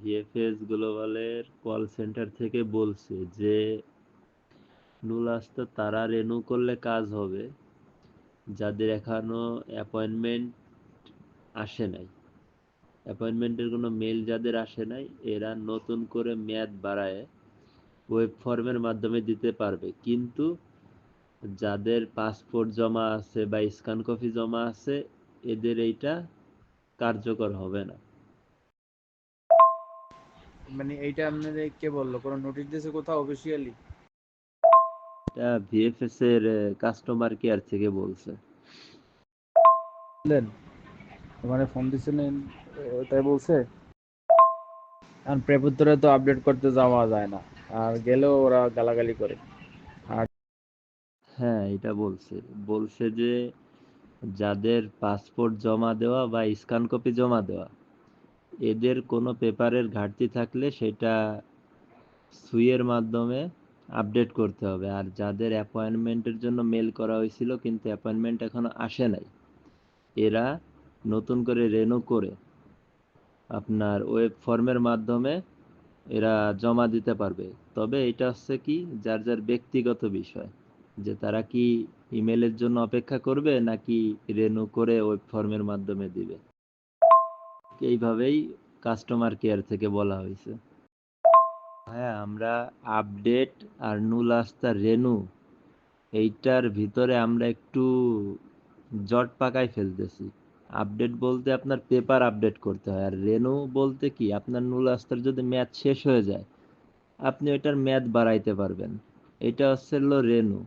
VFS গ্লোবালের call centre থেকে বলছে যে নুলাস্তা তারা রেনু করলে কাজ হবে। যাদের এখনও অ্যাপয়েন্টমেন্ট আসে নাই। অ্যাপয়েন্টমেন্টের কোনো মেল যাদের আসে নাই, এরা নতুন করে মেয়াদ বাড়ায় ওয়েব ফর্মের মাধ্যমে দিতে পারবে। কিন্তু যাদের পাসপোর্ট জমা আছে বা স্ক্যান কপি জমা আছে, এদের এইটা কার্যকর হবে না। মানে এইটা আপনাদের কে বলল? কোনো নোটিশ দিয়েছে কোথাও অফিসিয়ালি এটা ভিএফএস এর কাস্টমার কেয়ার থেকে বলছে। বুঝলেন ওখানে ফোন দিছিলেন তাই বলছে? আর প্রেপুত্তরে তো আপডেট করতে যাওয়া যায় না। আর গেলেও ওরা গালাগালি করে। আর হ্যাঁ এটা বলছে। বলছে যে যাদের পাসপোর্ট জমা দেওয়া বা স্ক্যান কপি জমা দেওয়া এদের কোনো পেপারের ঘাটতি থাকলে সেটা সুইয়ের মাধ্যমে আপডেট করতে হবে। আর যাদের অ্যাপয়েন্টমেন্টের জন্য মেল করা হয়েছিল কিন্তু অ্যাপয়েন্টমেন্ট এখনও আসে নাই, এরা নতুন করে রেনু করে আপনার ওয়েব ফর্মের মাধ্যমে এরা জমা দিতে পারবে। তবে এটা হচ্ছে কি, যার যার ব্যক্তিগত বিষয়, যে তারা কি ইমেলের জন্য অপেক্ষা করবে নাকি রেনু করে ওয়েব ফর্মের মাধ্যমে দিবে। এইভাবেই কাস্টমার কেয়ার থেকে বলা হয়েছে। হ্যাঁ আমরা আপডেট আর নুলাস্তা রেনু, এইটার ভিতরে আমরা একটু জট পাকায় ফেলতেছি। আপডেট বলতে আপনার পেপার আপডেট করতে হয়। আর রেনু বলতে কি, আপনার নুল আস্তার যদি মেয়াদ শেষ হয়ে যায়, আপনি ওইটার মেয়াদ বাড়াইতে পারবেন। এটা হচ্ছে রেনু।